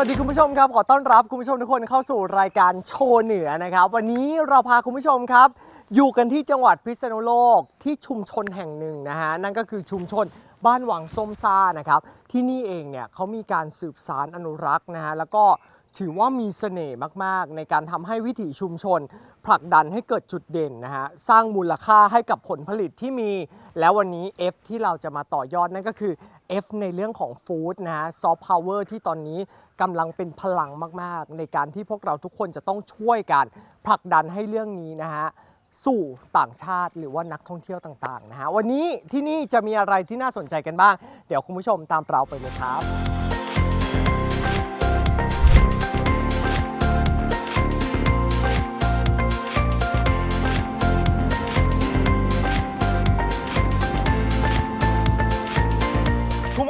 สวัสดีคุณผู้ชมครับขอต้อนรับคุณผู้ชมทุกคนเข้าสู่รายการโชว์เหนือนะครับ วันนี้เราพาคุณผู้ชมครับ อยู่กันที่จังหวัดพิษณุโลกที่ชุมชนแห่งหนึ่งนะฮะนั่นก็คือชุมชนบ้านวังส้มซ่านะครับที่นี่เองเนี่ยเขามีการสืบสารอนุรักษ์นะฮะแล้วก็ถือว่ามีเสน่ห์มาก ๆ ในการทำให้วิถีชุมชน ผลักดันให้เกิดจุดเด่นนะฮะสร้างมูลค่าให้กับผลผลิตที่มี แล้ววันนี้ F ที่เราจะมาต่อยอดนั่นก็คือ F ในเรื่องของฟู้ดนะฮะซอฟต์พาวเวอร์ที่ตอนนี้กำลังเป็นพลังมาก ๆ ในการที่พวกเราทุกคนจะต้องช่วยกันผลักดันให้เรื่องนี้นะฮะสู่ต่างชาติหรือว่านักท่องเที่ยวต่างๆนะฮะวันนี้ที่นี่จะมีอะไรที่น่าสนใจกันบ้าง เดี๋ยวคุณผู้ชมตามเราไปเลยครับ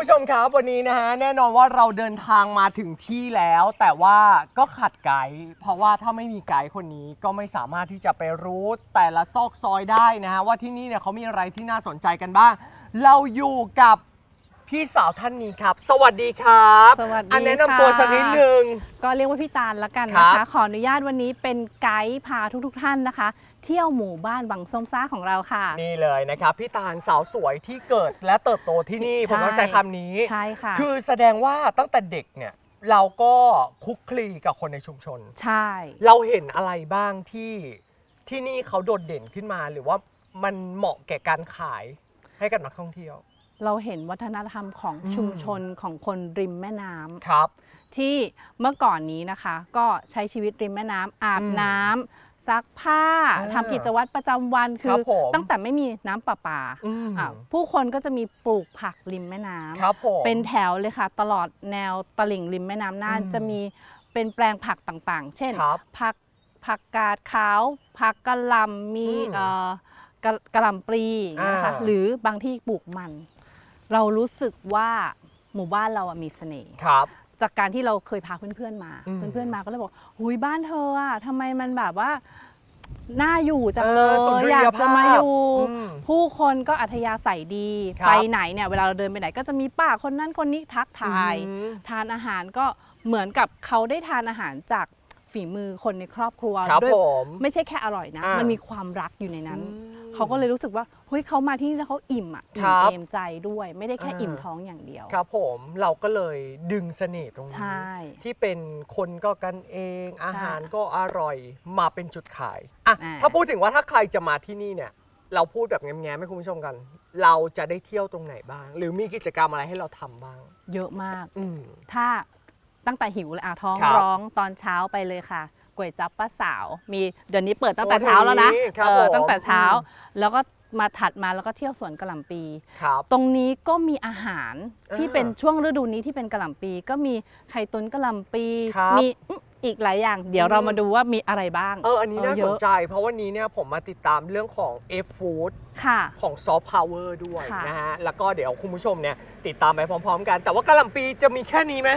ผู้ชมครับวันนี้นะฮะแน่นอนว่าเราเดินทางมาถึงที่แล้ว แต่ว่าก็ขัดไกด์เพราะว่าถ้าไม่มีไกด์คนนี้ก็ไม่สามารถที่จะไปรู้แต่ละซอกซอยได้นะฮะว่าที่นี่เนี่ยเขามีอะไรที่น่าสนใจกันบ้าง เราอยู่กับพี่สาวท่านนี้ครับ สวัสดีครับสวัสดีอันแนะนำตัวค่ะ สักนิดนึง ก็เรียกว่าพี่ตาลละกันครันะบคะขออนุญาตวันนี้เป็นไกด์พาทุกๆท่านนะคะ เที่ยวหมู่บ้านวังส้มซ่าของเราค่ะ นี่เลยนะครับ พี่ตาลสาวสวยที่เกิดและเติบโตที่นี่ ผมต้องใช้คำนี้ ใช่ค่ะ คือแสดงว่าตั้งแต่เด็กเนี่ยเราก็คลุกคลีกับคนในชุมชน ใช่ เราเห็นอะไรบ้างที่ที่นี่เขาโดดเด่นขึ้นมา หรือว่ามันเหมาะแก่การขายให้กับนักท่องเที่ยว เราเห็นวัฒนธรรมของอืมชุมชนของคนริมแม่น้ำครับ ที่เมื่อก่อนนี้นะคะ ก็ใช้ชีวิตริมแม่น้ำอาบอืมน้ำ ซักผ้าอ่าทำกิจวัตรประจำวันคืครัอบผมตั้งแต่ไม่มีน้ำประปาอืม อะผู้คนก็จะมีปลูกผักริมแม่น้ำ ครับผม เป็นแถวเลยค่ะ ตลอดแนวตลิ่งริมแม่น้ำน่านอืมจะมีเป็นแปลงผักต่างๆ เช่นครับผักผักกาดขาว ผักกะหล่ำมีอืมเอ่อกะกะหล่ำปลีอย่างเงี้ยนะคะอ่า หรือบางที่ปลูกมัน เรารู้สึกว่าหมู่บ้านเราอะมีเสน่ห์ครับ จากการที่เราเคยพาเพื่อนๆมาอืม เพื่อนๆมาก็เลยบอกหุยบ้านเธออะทำไมมันแบบว่าน่าอยู่จังเลเออสุนทยรีอยยากจะมาอยู่อืมผู้คนก็อัธยาศัยดีครับ ไปไหนเนี่ยเวลาเราเดินไปไหน ก็จะมีป้าคนนั้นคนนี้ทักทาย อืม ทานอาหารก็เหมือนกับเขาได้ทานอาหารจาก ฝีมือคนในครอบครัวครับด้วยผมไม่ใช่แค่อร่อยนะ อ่ามัมันมีความรักอยู่ในนั้นอืมเขาก็เลยรู้สึกว่าเฮ้ยเขามาที่นี่แล้วเขาอิ่มอะอิ่ครัมบเอมใจด้วย ไม่ได้แค่อ่า อิ่มท้องอย่างเดียว ครับผมเราก็เลยดึงเสน่ห์ตรงนี้ใช่ ที่เป็นคนก็กันเองอาหารก็อร่อยมาเป็นจุดขายอะอ่า ถ้าพูดถึงว่าถ้าใครจะมาที่นี่เนี่ย เราพูดแบบแง้มๆให้คุณผู้ชมกัน เราจะได้เที่ยวตรงไหนบ้าง หรือมีกิจกรรมอะไรให้เราทำบ้าง เยอะมาก อืม ถ้า ตั้งแต่หิวเลยอะท้องครับร้องตอนเช้าไปเลยค่ะก๋วยจั๊บป้าสาว มีเดี๋ยวนี้เปิดตั้งแต่โอ้เช้าแล้วนะดีครับเออผม ตั้งแต่เช้าอืมแล้วก็มาถัดมาแล้วก็เที่ยวสวนกะหล่ำปี ครับ ตรงนี้ก็มีอาหารที่อ่าเป็นช่วงฤดูนี้ที่เป็นกะหล่ำปี ก็มีไข่ตุ๋นกะหล่ำปี ครับมีอื้ออีกหลายอย่าง เดี๋ยวเราอืมมาดูว่ามีอะไรบ้าง เอออันนี้น่าเยสนอะใจ เพราะวันนี้เนี่ยผมมาติดตามเรื่องของ F Food ค่ะ ของซอฟต์พาวเวอร์ด้วยค่ะ นะฮะ แล้วก็เดี๋ยวคุณผู้ชมเนี่ยติดตามไปพร้อม ๆ กัน แต่ว่ากะหล่ำปีจะมีแค่นี้ไหม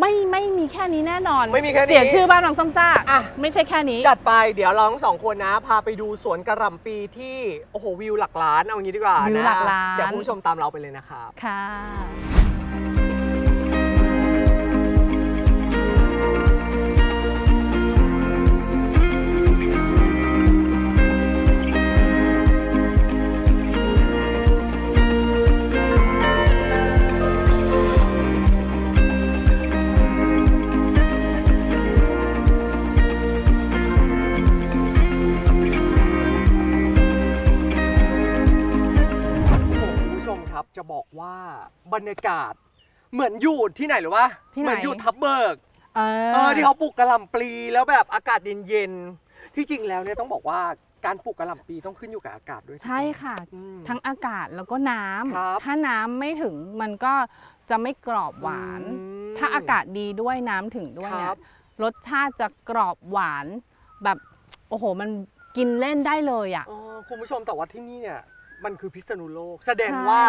ไม่ไม่มีแค่นี้แน่นอน ไม่มีแค่นี้ เสียชื่อบ้านวังส้มซ่าอะไม่ใช่แค่นี้ จัดไปเดี๋ยวเราทั้งสองคนนะ พาไปดูสวนกระหล่ำปีที่โอ้โหวิวหลักล้านเอางี้ดีกว่าวิวนะหลักล้าน เดี๋ยวคุณผู้ชมตามเราไปเลยนะครับ ค่ะ บรรยากาศเหมือนอยู่ที่ไหนหรือว่าที่ไหน เหมือนอยู่ทับเบิกเอเออที่เขาปลูกกระหล่ำปลีแล้วแบบอากาศเย็นๆที่จริงแล้วเนี่ยต้องบอกว่าการปลูกกระหล่ำปลีต้องขึ้นอยู่กับอากาศด้วยใช่ค่ะ อืม ทั้งอากาศแล้วก็น้ำ ครับ ถ้าน้ำไม่ถึงมันก็จะไม่กรอบหวาน อืม ถ้าอากาศดีด้วยน้ำถึงด้วยเนี่ครัยบ รสชาติจะกรอบหวานแบบโอ้โห มันกินเล่นได้เลยอะ อ๋อคุณผู้ชมแต่ว่าที่นี่เนี่ยมันคือพิษณุโลก แสดงใช่ว่า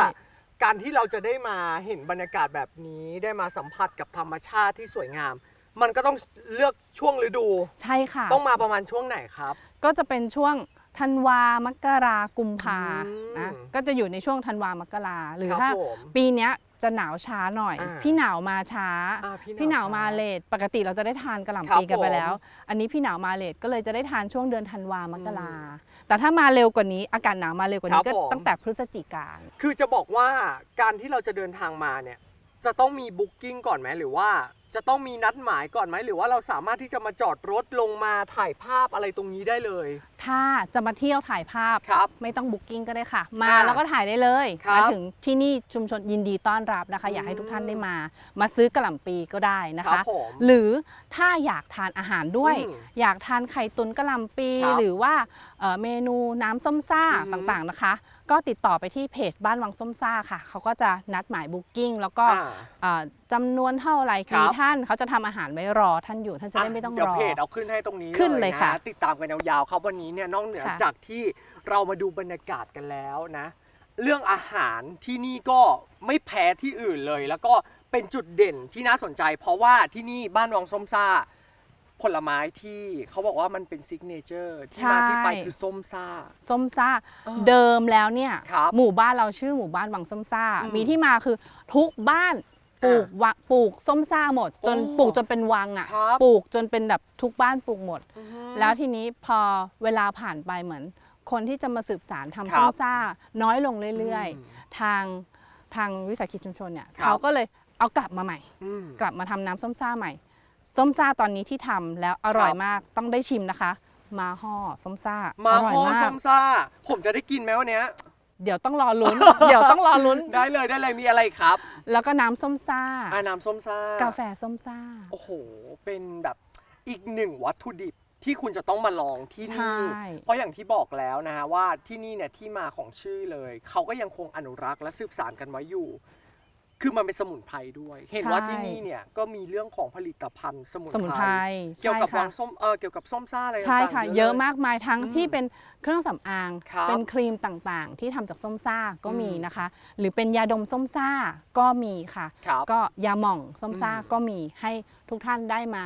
การที่เราจะได้มาเห็นบรรยากาศแบบนี้ได้มาสัมผัสกับธรรมชาติที่สวยงาม มันก็ต้องเลือกช่วงฤดู ใช่ค่ะ ต้องมาประมาณช่วงไหนครับ ก็จะเป็นช่วงธันวามกรากุมภาอืมนะก็จะอยู่ในช่วงธันวามกราหรือครับถ้าผม ปีเนี้ย จะหนาวช้าหน่อย อ่าพี่หนาวมาช้า อ่าพี่หนาวมาช้เลทปกติเราจะได้ทานกระหครัล่ำบปีกันไปผมแล้ว อันนี้พี่หนาวมาเลทก็เลยจะได้ทานช่วงเดือนธันวามกราแต่ถ้ามาเร็วกว่านี้อากาศหนาวมาเร็วกว่าครันี้บก็ผม ตั้งแต่พฤศจิกา คือจะบอกว่าการที่เราจะเดินทางมาเนี่ย จะต้องมีบุ๊กิ้งก่อนไหมหรือว่า จะต้องมีนัดหมายก่อนไหมหรือว่าเราสามารถที่จะมาจอดรถลงมาถ่ายภาพอะไรตรงนี้ได้เลย ถ้าจะมาเที่ยวถ่ายภาพ ครับไม่ต้องบุ๊กิ้งก็ได้ค่ะ มาอ่าแล้วก็ถ่ายได้เลยครับมาถึงที่นี่ชุมชนยินดีต้อนรับนะคะ อยากให้ทุกท่านได้มา มาซื้อกระหล่ำปีก็ได้นะครัคะ บผมหรือถ้าอยากทานอาหารด้วย อืมอยากทานไข่ตุนกระหล่ำปี ครับหรือว่าเอ่อเมนูน้ำส้มซ่าอืม ต่างๆนะคะ ก็ติดต่อไปที่เพจบ้านวังส้มซ่าค่ะ เขาก็จะนัดหมายบุ๊กิ้งแล้วก็อ่าเอ่อจำนวนเท่าไหร่ครักี่บ ท่านเขาจะทำอาหารไว้รอท่านอยู่ท่านจะได้ไม่ต้องเดี๋ยรวอ เพจเอาขึ้นให้ตรงนี้ขึ้นเลยนค่ะติดตามกันยาวๆครับวันนี้เนี่ยนอกเหนือค่ะ จากที่เรามาดูบรรยากาศกันแล้วนะ เรื่องอาหารที่นี่ก็ไม่แพ้ที่อื่นเลย แล้วก็เป็นจุดเด่นที่น่าสนใจ เพราะว่าที่นี่บ้านวังส้มซ่า ผลไม้ที่เขาบอกว่ามันเป็นซิกเนเจอร์ที่มาที่ไปคือส้มซ่า ส้มซ่าเออเดิมแล้วเนี่ย ครับหมู่บ้านเราชื่อหมู่บ้านวังส้มซ่า อืมมีที่มาคือทุกบ้านปลูกวะปลูกส้มซ่าหมด จนโอ้ปลูกจนเป็นวังอะครับปลูกจนเป็นแบบทุกบ้านปลูกหมด อือฮึ แล้วทีนี้พอเวลาผ่านไปเหมือน คนที่จะมาสืบสารทำครับส้มซ่า น้อยลงเรื่อยอืมๆทางทางวิสาหกิจชุมชนเนี่ยครับ เขาก็เลยเอากลับมาใหม่ อืม กลับมาทำน้ำส้มซ่าใหม่ ส้มซ่าตอนนี้ที่ทำแล้วอร่อยครับมากต้องได้ชิมนะคะ มาห่อส้มซ่ามาอร่อยห่อมากส้มซ่า ผมจะได้กินไหมวันเนี้ย เดี๋ยวต้องรอลุ้น เดี๋ยวต้องรอลุ้น ได้เลยได้เลยมีอะไรครับแล้วก็น้ำส้มซ่า อาน้ำส้มซ่ากาแฟส้มซ่า โอ้โห เป็นแบบอีกหนึ่งวัตถุดิบที่คุณจะต้องมาลองที่ใช่นี่เพราะอย่างที่บอกแล้วนะฮะว่าที่นี่เนี่ยที่มาของชื่อเลย เขาก็ยังคงอนุรักษ์และสืบสานกันไว้อยู่ คือมันเป็นสมุนไพรด้วย เห็นว่าที่นี่เนี่ยก็มีเรื่องของผลิตภัณฑ์สมุนสมุนไพรเกี่ยวกับใช่วัค่ะงส้มเออเกี่ยวกับส้มซ่าอะไรใช่ต่างๆค่ะลเยอะมากมายทั้งอืมที่เป็นเครื่องสำอาง ครับเป็นครีมต่างๆ ที่ทำจากส้มซ่าก็มีอืมนะคะ หรือเป็นยาดมส้มซ่าก็มีค่ะ ครับก็ยาหม่องส้มซ่าอืมก็มีให้ทุกท่านได้มา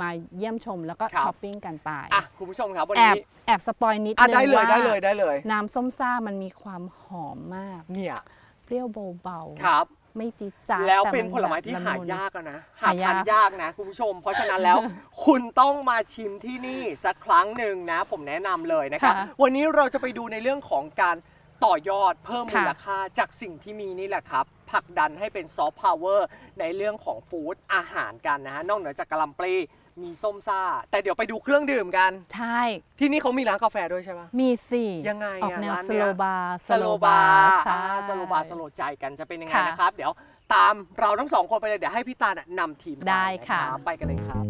มาเยี่ยมชมแล้วก็ครับ ช้อปปิ้งกันไป อะคุณผู้ชมครับวันแอบนี้แอบสปอยนิดอะนึงได้เลยว่าได้เลยได้เลย น้ำส้มซ่ามันมีความหอมมาก เนี่ยเปรี้ยวเบาครับๆ ไม่จี๊ดจ๊าดแล้วต่เป็นนผลไม้ที่แบบหาละมุนยากอะนะหาหายาทากนยากนะคุณผู้ชม เพราะฉะนั้นแล้วคุณต้องมาชิมที่นี่สักครั้งหนึ่งนะ ผมแนะนำเลยนะครับค่ะวันนี้เราจะไปดูในเรื่องของการต่อยอดเพิ่มมูค่ะลค่าจากสิ่งที่มีนี่แหละครับผลักดันให้เป็นซอฟต์พาวเวอร์ในเรื่องของฟู้ดอาหารกันนะฮะนอกเหนือจากกะหล่ำปลี มีส้มซ่า แต่เดี๋ยวไปดูเครื่องดื่มกัน ใช่ ที่นี่เขามีร้านกาแฟด้วยใช่ปะมีสิยังไงออกอะแนวร้านสเนี้ยโลบาร์สโลบาร์ใช่อ่าสโลบาร์สโลใจกันจะเป็นยังไงค่ะนะครับ เดี๋ยวตามเราทั้งสองคนไปเลยเดี๋ยวให้พี่ตาลน่ะนำทีมปได้ค่ะนรับไปกันเลยครับ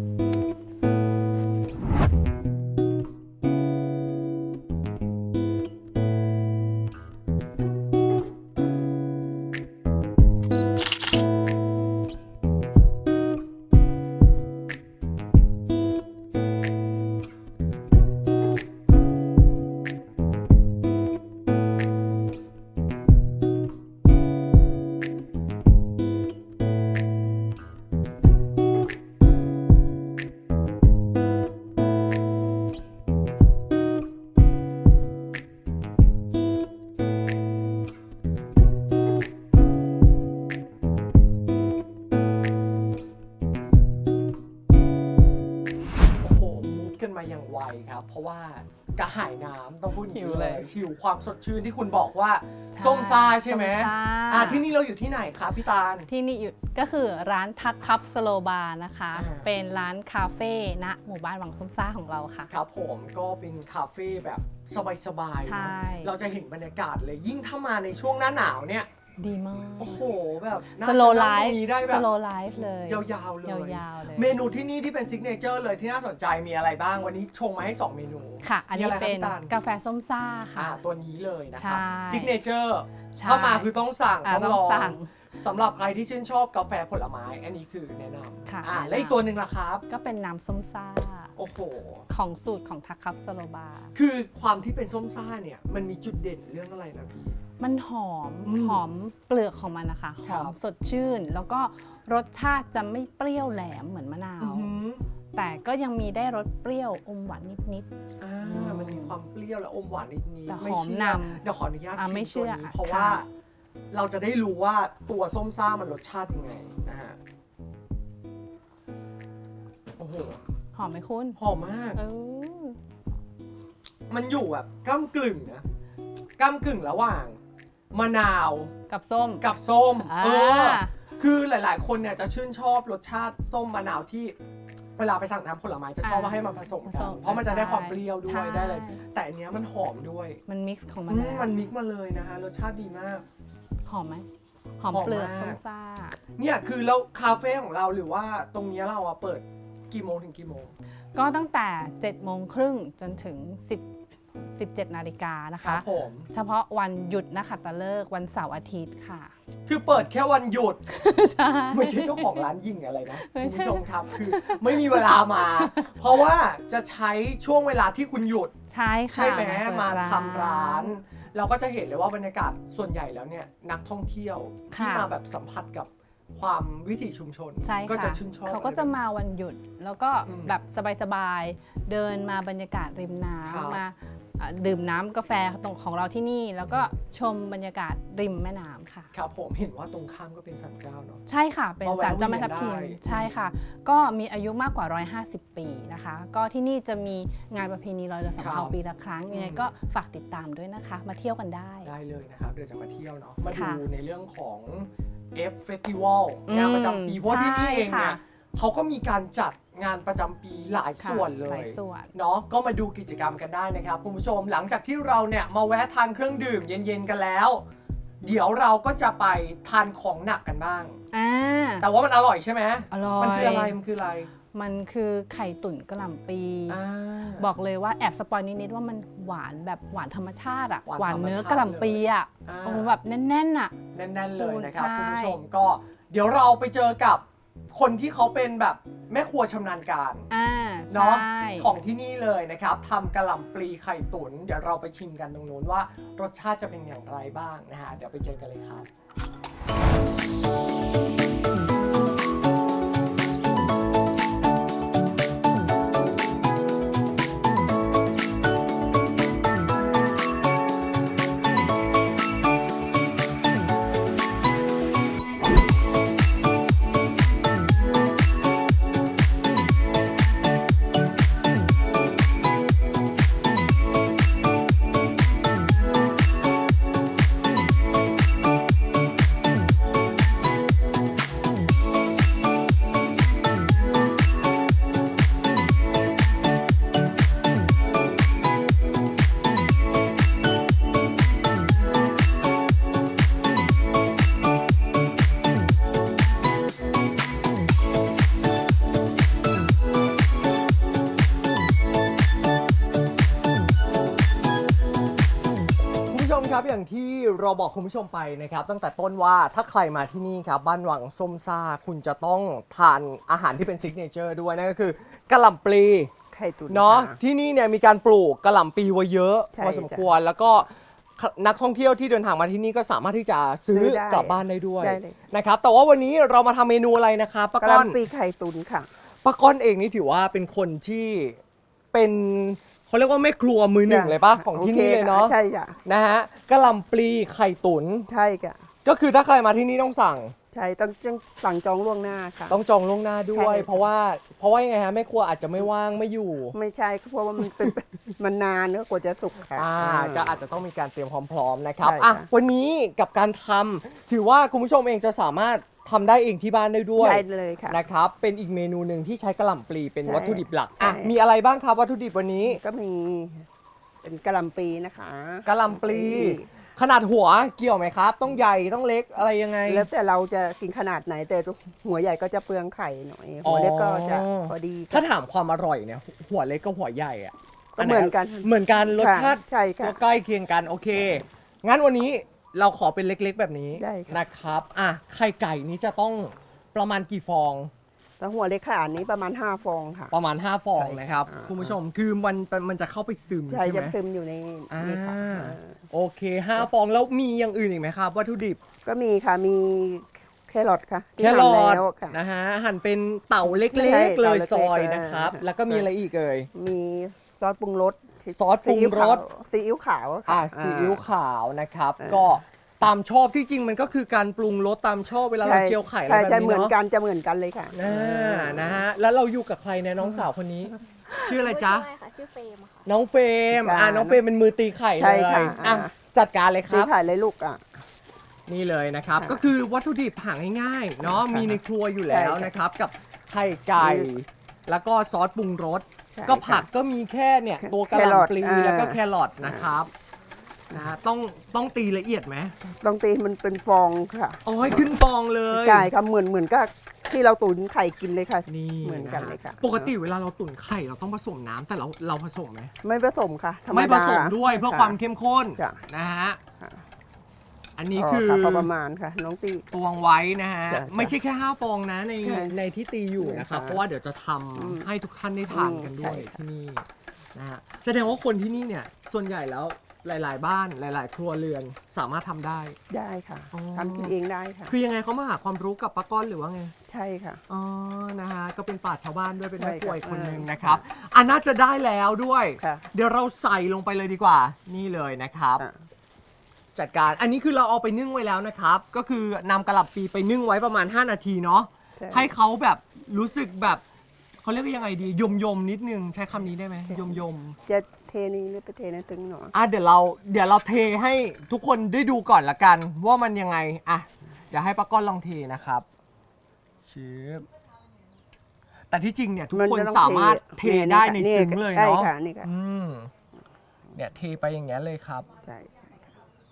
อย่างไวครับ เพราะว่ากระหายน้ำต้องพูดอย่างนี้หิวเลยหิวความสดชื่นที่คุณบอกว่าใช่ส้มซ่าใช่ไหมส้ซ่า อ่าที่นี่เราอยู่ที่ไหนครับพี่ตาล ที่นี่อยู่ก็คือร้านทักคับสโลบาร์นะคะ อ่า เป็นร้านคาเฟ่ณหมู่บ้านวังส้มซ่าของเราค่ะ ครับผมก็เป็นคาเฟ่แบบสบายๆใช่เนอะเราจะเห็นบรรยากาศเลยยิ่งถ้ามาในช่วงหน้าหนาวเนี่ย ดีมาก โอ้โหแบบน่าสโลจะไลนั่งตรฟ์งนี้ได้แบสบ โลไลฟ์เลยยาวๆเลย ยาวๆเลย เมนูที่นี่ที่เป็นซิกเนเจอร์เลยที่น่าสนใจมีอะไรบ้างวันนี้ชงมาให้ 2 เมนู ค่ะ อันนี้มีะไรครับเป็นพี่ตาล กาแฟส้มซ่าอ่าค่ะ ตัวนี้เลยนะครับใช่ซิกเนเจอร์ใช่ ถ้ามาคือต้องสั่งอ่าต้องต้ลององสั่ง สำหรับใครที่ชื่นชอบกาแฟผลไม้ อันนี้คือแนะนำค่ะอ่าแนะนำ และอีกตัวหนึ่งล่ะครับ ก็เป็นน้ำส้มซ่า โอ้โห ของสูตรของทักคับสโลบาร์คือความที่เป็นส้มซ่าเนี่ย มันมีจุดเด่นเรื่องอะไรนะพี่ มันหอมอืมหอมเปลือกของมันนะคะหครัอบ มสดชื่น แล้วก็รสชาติจะไม่เปรี้ยวแหลมเหมือนมะนาวอื้อหือแต่ก็ยังมีได้รสเปรี้ยวอมหวานนิด อ่ามันมีความเปรี้ยวและอมหวานนิดนี้แต่ไม่หอมเชื่อนำเดี๋ยวขออนุญาตอะชิมไม่เชื่ตัวอนี้อะเพราะค่ะ ว่าเราจะได้รู้ว่าตัวส้มซ่ามันรสชาติยังไงนะฮะโอ้โหๆ หอมไหมคุณหอมมาก เออมันอยู่แบบก้ามกลึ่งนะก้ามกึ่งระหว่าง มะนาวกับส้ม กับส้มอ่า เออคือหลาย ๆ คนเนี่ยจะชื่นชอบรสชาติส้มมะนาวที่เวลาไปสั่งน้ำผลไม้จะชอบว่าให้มันผสมผกัสนมเพราะมันจะได้ความเปรี้ยวด้วใช่ยได้เลยแต่อันเนี้ยมันหอมด้วยมันมิกซ์ของมันอืมแล้วมันมิกซ์มาเลยนะฮะรสชาติดีมาก หอมไหมหอมหอมเปลือกมาก ส้มซ่า เนี่ยคือแล้วคาเฟ่ของเราหรือว่าตรงเนี้ยเราอะเปิดกี่โมงถึงกี่โมง ก็ตั้งแต่7โมงครึ่งจนถึง10 17 นาฬิกานะครัคะ บผม เฉพาะวันหยุดนะคะตะเลิกวันเสาร์อาทิตย์ค่ะ คือเปิดแค่วันหยุด ใช่ ไม่ใช่เจ้าของร้านยิงอะไรนะไม่คุณใช่ ผู้ชมครับคือไม่มีเวลามา เพราะว่าจะใช้ช่วงเวลาที่คุณหยุด ใช่ค่ะใช่ไหมเปิดมาทำร้าน เราก็จะเห็นเลยว่าบรรยากาศส่วนใหญ่แล้วเนี่ยนักท่องเที่ยวที่ค่ะมาแบบสัมผัสกับความวิถีชุมชน ใช่ก็จะค่ะชื่นชอบ เขาก็จะมาวันหยุดแล้วก็อืมแบบสบายๆ เดินมาบรรยากาศริมน้ครับำมาอะ ดื่มน้ำกาแฟตรงของเราที่นี่ แล้วก็ชมบรรยากาศริมแม่น้ำค่ะ ครับผมเห็นว่าตรงข้ามก็เป็นสันเจ้าเนาะ ใช่ค่ะ เป็นมาแวะศาลเจ้าแม่ทับทิมเวียนได้ ใช่ค่ะ ก็มีอายุมากกว่า 150 ปีนะคะ ก็ที่นี่จะมีงานประเพณีลอยเรือสำเภาปีละครั้งยังไงก็ฝากติดตามด้วยนะคะ มาเที่ยวกันได้ ได้เลยนะครับ เดี๋ยวจะมาเที่ยวเนาะ มาค่ะดูในเรื่องของ F Festival งานประจำปีอืมเพราะที่นี่เองใช่เนี่ยค่ะ เขาก็มีการจัดงานประจำปีหลายค่ะส่วนเลหลายยส่วน เนาะก็มาดูกิจกรรมกันได้นะครับคุณผู้ชมหลังจากที่เราเนี่ยมาแวะทานเครื่องดื่มเย็นๆกันแล้ว เดี๋ยวเราก็จะไปทานของหนักกันบ้าง อ่า แต่ว่ามันอร่อยใช่ไหมอร่อย มันคืออะไรมันคืออะไรมันคือไข่ตุ๋นกระหล่ำปี อ่า บอกเลยว่าแอบสปอยนิดๆว่ามันหวานแบบหวานธรรมชาติอะหวานหวานธรรมชาติเนื้อกระหล่ำปีอะอ่า โอ้แบบแน่นๆอะ แน่นๆเลยนะครับใช่คุณผู้ชมก็เดี๋ยวเราไปเจอกับ คนที่เขาเป็นแบบแม่ครัวชำนาญการอ่าเนาะใช่ ของที่นี่เลยนะครับทำกะหล่ำปลีไข่ตุ๋นเดี๋ยวเราไปชิมกันตรงนู้นว่ารสชาติจะเป็นอย่างไรบ้างนะฮะเดี๋ยวไปเจอกันเลยครับ เราบอกคุณผู้ชมไปนะครับตั้งแต่ต้นว่าถ้าใครมาที่นี่ครับบ้านวังส้มซ่าคุณจะต้องทานอาหารที่เป็นซิกเนเจอร์ด้วยนั่นก็คือกะหล่ำปลีไข่ตุ๋นเนาะค่ ที่นี่เนี่ยมีการปลูกกะหล่ำปลีไว้เยอะใช่พอสมควรแล้วก็นักท่องเที่ยวที่เดินทางมาที่นี่ก็สามารถที่จะซื้อซื้อได้กลับบ้านได้ด้วยได้เลย นะครับแต่ว่าวันนี้เรามาทำเมนูอะไรนะครับป้ากะหก้อน ล่ำปีไข่ตุ๋นค่ะ ป้าก้อนเองนี่ถือว่าเป็นคนที่เป็น เขาเรียกว่าไม่ครัวมือหนึ่งจ้ะเลยปะของที่นี่โคเลยเนาะค่ใช่จ้ะนะฮะกะหล่ำปลีไข่ตุ๋นใช่ค่ะก็คือถ้าใครมาที่นี่ต้องสั่ง ใช่ต้องต้องสั่งจองล่วงหน้าค่ะ ต้องจองล่วงหน้าด้วย ใช่ค่ะเพราะว่าเพราะว่ายังไงฮะแม่ครัวอาจจะไม่ว่างไม่อยู่ไม่ใช่เพราะว่ามันเป็น มันนานเนอะกว่าจะสุกค่ะอ่าอ่าก็อาจจะต้องมีการเตรียมความพร้อมนะครับใช่อะค่ะวันนี้กับการทำถือว่าคุณผู้ชมเองจะสามารถ ทำได้เองที่บ้านได้ด้วยได้เลยค่ะ นะครับ เป็นอีกเมนูหนึ่งที่ใช้กระหล่ำปลีเป็นใช่วัตถุดิบหลักอะใช่ มีอะไรบ้างครับวัตถุดิบวันนี้ก็มีเป็นกะหล่ำปีนะคะกะหล่ำปลี ขนาดหัวเกี่ยวไหมครับ ต้องใหญ่ต้องเล็กอะไรยังไง แล้วแต่เราจะกินขนาดไหนแต่หัวใหญ่ก็จะเปลืองไข่หน่อยหัวเล็กก็จะอ๋อ พอดีถ้าถามความอร่อยเนี่ยหัวเล็กกับหัวใหญ่อะก็เหมือนกันเหมือนกันรสชาติ ค่ะใช่ก็ค่ะใกล้เคียงกันโอเค งั้นวันนี้ เราขอเป็นเล็กๆ แบบนี้ได้ค่ะ นะครับอะไข่ไก่นี้จะต้องประมาณกี่ฟอง แล้วหัวเล็กขนาดนี้ประมาณ 5 ฟองค่ะ ประมาณ 5 ฟองใช่นะครับ อ่า คุณผู้ชมคือมันมันจะเข้าไปซึมใช่ใช่ไหจะมซึมอยู่ในนี่ค่ะอ่าอ่าโอเค 5 ฟองแล้วมีอย่างอื่นอีกไหมครับ วัตถุดิบก็มีค่ะมีแครอทค่ะที่แครอหั่นทแล้วค่ะ นะฮะหั่นเป็นเต่าเล็ใช่กๆเลยเต่าเล็กๆซอยเลยนะครับ อ่า แล้วก็มีอะไรอีกเอ่ยมีซอสปรุงรส ซอสปรุงรส ซีอิ๊วขาวค่ะอ่าซีอิ๊วขาวนะครับอ่าก็ตามชอบที่จริงมันก็คือการปรุงรสตามชอบเวลาเราใช่เจียวไข่อะไรใช่แบบใช่นี้เหมือนเนาะกันจะเหมือนกันเลยค่ะอ่านะฮะแล้วเราอยู่กับใครเนี่ยน้องสาวคนนี้ ชื่ออะไรจ๊ะ ใช่ค่ะ ชื่อเฟรมค่ะ น้องเฟรมจ้าอ่าน้องเฟรมเป็นมือตีไข่เลใช่ยค่ะอะอ่า จัดการเลยคตีรับ ไข่เลยลูกอะ นี่เลยนะครับ ค่ะก็คือวัตถุดิบหาง่ายๆเนาะค่ะมีในครัวอยู่แล้วใช่ค่ะนะครับ กับไข่ไก่มีแล้วก็ซอสปรุงรส ใช่ก็ผักค่ะ ก็มีแค่เนี่ยแคตัวกระแคหรอทล่ำปลีอ่า แล้วก็แครอทนะครับนะฮะต้องต้องตีละเอียดไหมต้องตีมันเป็นฟองค่ะอ๋อให้ขึ้นฟองเลยใช่ค่ะเหมือนเหมือนกับที่เราตุ๋นไข่กินเลยค่ะ นี่เหมือนกันฮเลยค่ะ ปกติเวลาเราตุ๋นไข่เราต้องผสมน้ำแต่เราเราผสมไหมไม่ผสมค่ะธรรมดา ไม่ผสมด้วยเพื่อค่ะความเข้มข้นจ้ะนะฮะค่ะ อันนี้พอคือค่ะพอประมาณค่ะ น้องตี ตวงไว้นะฮะจ้ะไม่ใช่แค่ห้าฟองนะในใช่ในที่ตีอยู่นะครับ ใช่ค่ะเพราะว่าเดี๋ยวจะทำอืมให้ทุกท่านได้ทานกันด้วยอืมใช่ค่ะ ที่นี่นะฮะแสดงว่าคนที่นี่เนี่ยส่วนใหญ่แล้วหลาย ๆ บ้านหลาย ๆ ครัวเรือนสามารถทำได้ ได้ค่ะอ๋อ ทำกินเองได้ค่ะ คือยังไงเขามาหาความรู้กับป้าก้อนหรือว่าไง ใช่ค่ะ อ๋อ นะฮะ ก็เป็นป่าชญ์ชาวบ้านด้วย เป็นแม่ใช่ค่ะครัวอีกคนนึงเออนะครับ อันน่าจะได้แล้วด้วย ค่ะเดี๋ยวเราใส่ลงไปเลยดีกว่า นี่เลยนะครับ อะ จัดการ อันนี้คือเราเอาไปนึ่งไว้แล้วนะครับ ก็คือนำกระหล่ำปีไปนึ่งไว้ประมาณ 5 นาทีเนาะ ใช่ ให้เขาแบบรู้สึกแบบเขาเรียกว่ายังไงดี ยมยมๆนิดนึงใช้คำนี้ได้ไหมยมยมจะเทนี้หรือไปเทในตึงหนอๆอะเดี๋ยวเราเดี๋ยวเราเทให้ทุกคนได้ดูก่อนละกัน ว่ามันยังไงอะเดี๋ยวให้ป้าก้อนลองเทนะครับชิบแต่ที่จริงเนี่ยทุกมันคนจะต้องสามารถเทได้ในนี่ซึ้งเลยใช่เนาะค่ะนี่ค่ะ อืมเนี่ยเทไปอย่างเงี้ยเลยครับ ใช่ใช่ค่ะ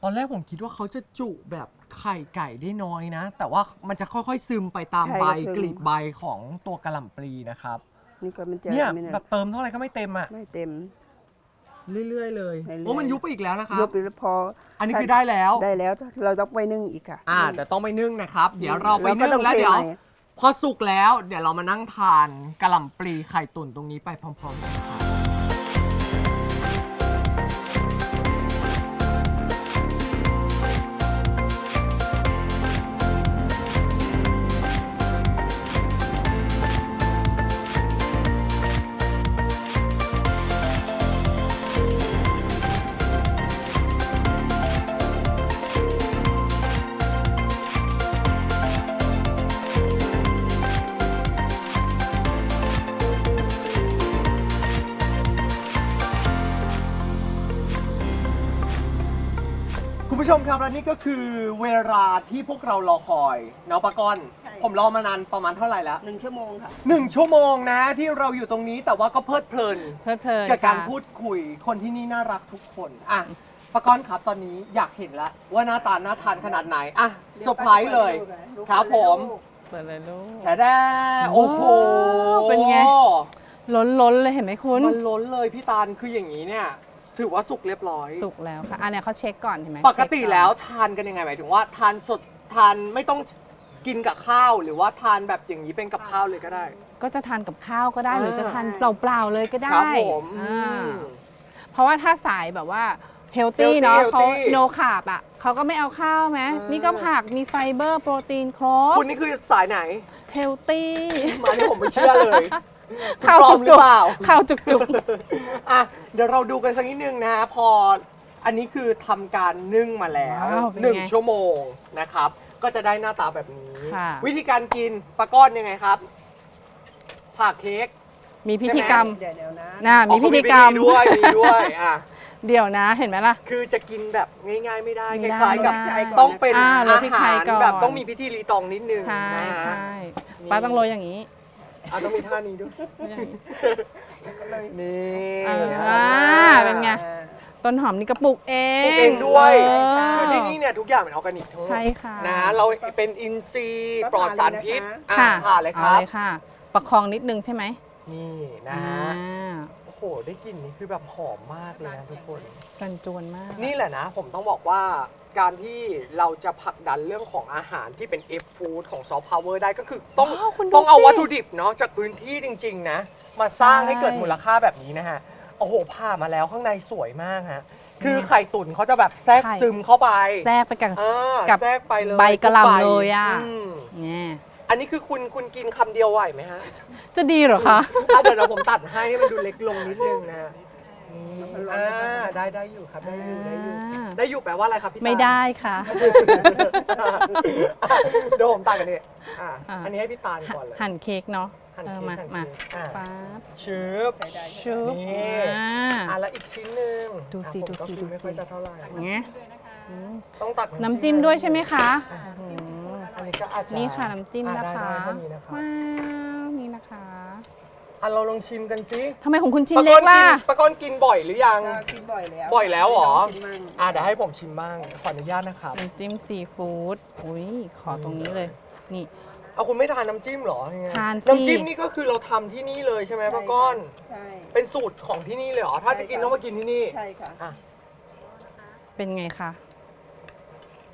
ตอนแรกผมคิดว่าเขาจะจุแบบไข่ไก่ได้น้อยนะ แต่ว่ามันจะค่อยๆซึมไปตามใช่ใบครับ กลีบใบของตัวกระหล่ำปลีนะครับ นี่ก็มันจะเนี่ยไม่แบบเติมเท่าไหร่ก็ไม่เต็มอะ ไม่เต็ม เรื่อยๆเลยเรื่อยๆ โอ้มันยุบไปอีกแล้วนะครับยกไปแล้วพออันนี้คือได้แล้ว ได้แล้วเราต้องไปนึ่งอีกค่ะอ่าแต่ต้องไปนึ่งนะครับ เดี๋ยวเราไปแล้วก็นึ่ต้องงแล้วเทเดี๋ยวใหม่พอสุกแล้วเดี๋ยวเรามานั่งทานกระหล่ำปลีไข่ตุ๋นตรงนี้ไปพร้อมๆกัน นี่ก็คือเวลาที่พวกเรารอคอยเนาะปะกอน ใช่ ผมรอมานานประมาณเท่าไหร่แล้วหนึ่งชั่วโมงค่ะ หนึ่งชั่วโมงนะที่เราอยู่ตรงนี้แต่ว่าก็เพลิดเพลิน เพลิดเพลินกับการค่ะพูดคุยคนที่นี่น่ารักทุกคนอะปะกอนครับตอนนี้อยากเห็นแล้วว่าหน้าตาน่าทานขนาดไหนอะเซอร์ไพรส์เลยครับผมเปิดเลยลูก แชร์แด้โอ้โหเป็นไงล้นล้นๆเลยเห็นไหมคุณ มันล้นเลยพี่ตาลคืออย่างนี้เนี่ย ถือว่าสุกเรียบร้อย สุกแล้วค่ะอันเนี้ยเขาเช็คก่อนเห็นไหมปกติเช็คอนแล้วทานกันยังไงหมายถึงว่าทานสดทานไม่ต้องกินกับข้าว หรือว่าทานแบบอย่างนี้เป็นกับข้าวเลยก็ได้ก็จะทานกับข้าวก็ได้อ่าหรือจะทานเปล่าๆเลยก็ได้ครับผมอ่า อืม เพราะว่าถ้าสายแบบว่าเฮลตี้ healthy เนาะเขา healthy โนคาบอะเขาก็ไม่เอาข้าวไหมอ่านี่ นี่ก็ผักมีไฟเบอร์ โปรตีนครบคุณนี่คือสายไหนเฮลตี้ มาที่ผมไม่เชื่อเลย ข้าวปลอจุมกหรืจุอกเปล่าข้าวจุกจุกอะเดี๋ยวเราดูกันสักนิดนึงนะฮะพออันนี้คือทำการนึ่งมาแล้วว้าวเป็นหนึ่งไงชั่วโมงนะครับ ก็จะได้หน้าตาแบบนี้ ค่ะ วิธีการกินปลาก้อนยังไงครับผ่าเค้ก มีพิธีกรรมเดี๋ยวเดี๋ยวนะน่ามีพิธีกรรม อ๋อด้วยมีด้วยอะเดี๋ยวนะเห็นไหมล่ะ คือจะกินแบบง่าย ๆ ไม่ได้ไม่คได้ล้ายๆกับไม่ได้ต้องเป็นอ่าอาโรยพริกไทหายรก่อน แบบต้องมีพิธีรีตองนิดนึงใช่นะฮะใช่นี่ป้าต้องโรยอย่างนี้ อะต้องมีท่านี้ด้วยอย่างนี้นี่อ่าเป็นไง ต้นหอมนี่ก็ปลูกเองปลูกเองด้วยเออ คือที่นี่เนี่ยทุกอย่างเป็นออร์แกนิกทั้งหมดใช่ค่ะ นะฮะเราเป็นอินทรีย์ปลอดสารพิษอะค่ะผ่าเลยคเอารับ เลยค่ะ ประคองนิดนึงใช่ไหม นี่นะอ่าฮะโอ้โห ได้กลิ่นนี้คือแบบหอมมากเลยนะทุกคน รันจวนมาก นี่แหละนะ ผมต้องบอกว่าการที่เราจะผลักดันเรื่องของอาหารที่เป็น F food ของซอฟต์พาวเวอร์ได้ก็คือต้องว้าวคุณดูต้องเอาสิวัตถุดิบเนาะจากพื้นที่จริง ๆ นะ มาสร้างใช่ให้เกิดมูลค่าแบบนี้นะฮะ โอ้โหผ่ามาแล้วข้างในสวยมากฮะ คือไข่ตุ๋นเขาจะแบบแทรกไข่ ซึมเข้าไปแทรกไปกับ อ่ากับแทรกไปเลยใบกะหล่ำทุใบเลยอะ ม เนี่ย อันนี้คือคุณคุณกินคำเดียวไหวไหมฮะจะดีเหรอคะ อะเดี๋ยวเราผมตัดให้ให้มันดูเล็กลงนิดนึงนะฮะนี่อ่าได้ได้อยู่ครับได้อยู่ได้อยู่อ่า ได้อยู่แปลว่าอะไรครับพี่ตา ไม่ได้ค่ะ เดี๋ยวผมตัดกันดิอะอะ อันนี้ให้พี่ตาลก่อนเลยหั่นเค้กเนาะหั่นเออเค้กมาหั่นมาเค้กอะป๊าบชืบ ชุบนี่ อ่า อะแล้วอีกชิ้นหนึ่งดูสิอะผมก็ดูสิกินไม่ค่อยดูสิ จะเท่าไหร่ เงี้ยอืมต้องตัดน้ำจิ้มด้วยใช่ไหมคะอะอืม อันนี้ก็อาจจะนี่ค่ะน้ำจิ้มอ่นะคะได้ได้เท่านี้นะคะว้าวนี่นะคะอะเราลองชิมกันสิทำไมของคุณชิ้นปะเล็ก้กนล่ะ กินปะก้อนกินบ่อยหรือยัง ก็กินบ่อยแล้วบ่อยแล้วเหรอ กินมั่งอะเดี๋ยวให้ผมชิมบ้างขออนุญาตนะครับ น้ำจิ้มซีฟู้ดอุ้ยขอตรงนี้เลย นี่ เอาคุณไม่ทานน้ำจิ้มเหรอยังไงทานสิ น้ำจิ้มนี่ก็คือเราทำที่นี่เลยใช่ไหมปะก้อน ใช่ เป็นสูตรของที่นี่เลยเหรอ ถ้าจะกินต้องมากินที่นี่ใช่ค่ะอะเป็นไงคะ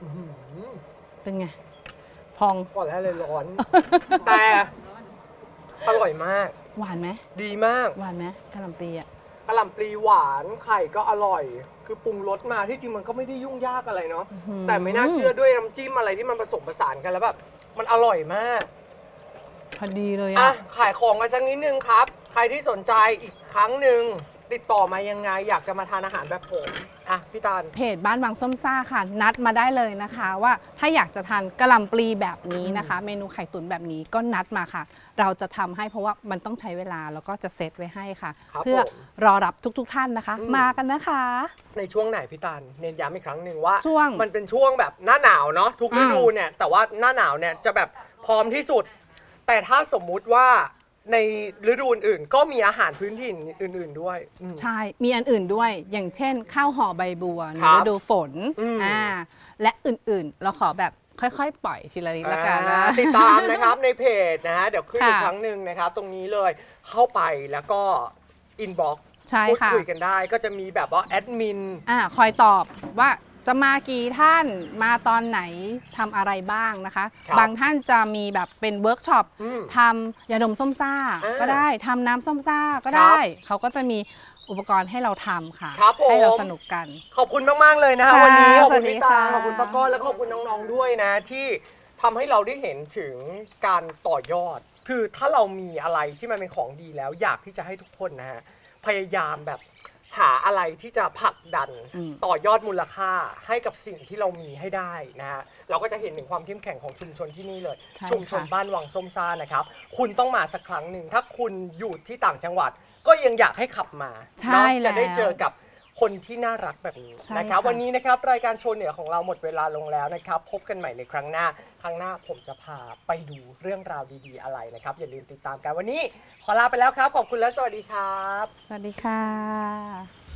อื้อหือเป็นไง พอง ก่อนแรกเลยร้อน แต่อร่อยมาก หวานไหมดีมากหวานไหมกะหล่ำปลีอะ กะหล่ำปลีหวานไข่ก็อร่อย คือปรุงรสมาที่จริงมันก็ไม่ได้ยุ่งยากอะไรเนาะอื้อหือ แต่ไม่น่าเชื่อด้วยน้ำจิ้มอะไรที่มันผสมผสานกันแล้วแบบมันอร่อยมาก พอดีเลยอะ อะขายของกันสักนิดนึงครับ ใครที่สนใจอีกครั้งหนึ่ง ติดต่อมายังไง อยากจะมาทานอาหารแบบผมอะพี่ตาล เพจบ้านบางส้มซ่าค่ะ นัดมาได้เลยนะคะ ว่าถ้าอยากจะทานกะหล่ำปลีแบบนี้นะคะ เมนูไข่ตุ๋นแบบนี้ก็นัดมาค่ะ เราจะทำให้เพราะว่ามันต้องใช้เวลาแล้วก็จะเซตไว้ให้ค่ะ ครับเพื่อผมรอรับทุกๆท่านนะคะ อืม มากันนะคะ ในช่วงไหนพี่ตาลเน้นย้ำอีกครั้งหนึ่งว่า ช่วง มันเป็นช่วงแบบหน้าหนาวเนาะทุกฤดูอืมเนี่ย แต่ว่าหน้าหนาวเนี่ยจะแบบพร้อมที่สุด แต่ถ้าสมมุติว่า ในฤดูอื่นๆก็มีอาหารพื้นถิ่นอื่น ๆด้วยอืม ใช่ มีอันอื่นด้วย อย่างเช่น ข้าวห่อใบบัวในครับฤดูฝนอืม อ่าและอื่นๆ เราขอแบบค่อยๆ ปล่อยทีละนิดละกันนะ อ่าติดตามนะครับในเพจนะฮะเดี๋ยวขึ้นอีกค่ะ ครั้งหนึ่งนะครับ ตรงนี้เลยเข้าไปแล้วก็อินบ็อกใช่พูดค่ะคุยกันได้ ก็จะมีแบบว่าแอดมิน อ่าคอยตอบว่า จะมากี่ท่านมาตอนไหนทำอะไรบ้างนะคะครับบางท่านจะมีแบบเป็นเวิร์กช็อปอืมทำยาดมส้มซ่าอ่าก็ได้ทำน้ำส้มซ่าก็ครับได้ เขาก็จะมีอุปกรณ์ให้เราทำค่ะ ครับผม ให้เราสนุกกัน ขอบคุณมาก ๆ เลยนะฮะค่ะวันนี้ขอบคุณสวัสดีพี่ตาค่ะ ขอบคุณป้าก้อนแล้วก็ขอบคุณน้อง ๆ ด้วยนะ ที่ทำให้เราได้เห็นถึงการต่อยอด คือถ้าเรามีอะไรที่มันเป็นของดีแล้ว อยากที่จะให้ทุกคนนะฮะพยายามแบบ หาอะไรที่จะผลักดันอืมต่อยอดมูลค่าให้กับสิ่งที่เรามีให้ได้นะฮะเราก็จะเห็นถึงความเข้มแข็งของชุมชนที่นี่เลย ใช่ชุมชนค่ะ บ้านวังส้มซ่านะครับ คุณต้องมาสักครั้งหนึ่ง ถ้าคุณอยู่ที่ต่างจังหวัด ก็ยังอยากให้ขับมาใช่เนาะจะได้แล้ว เจอกับ คนที่น่ารักแบบนี้ใช่นะครับค่ะ วันนี้นะครับรายการโชว์เหนือของเราหมดเวลาลงแล้วนะครับพบกันใหม่ในครั้งหน้า ครั้งหน้าผมจะพาไปดูเรื่องราวดีๆอะไรนะครับ อย่าลืมติดตามกันวันนี้ ขอลาไปแล้วครับขอบคุณและสวัสดีครับ สวัสดีค่ะ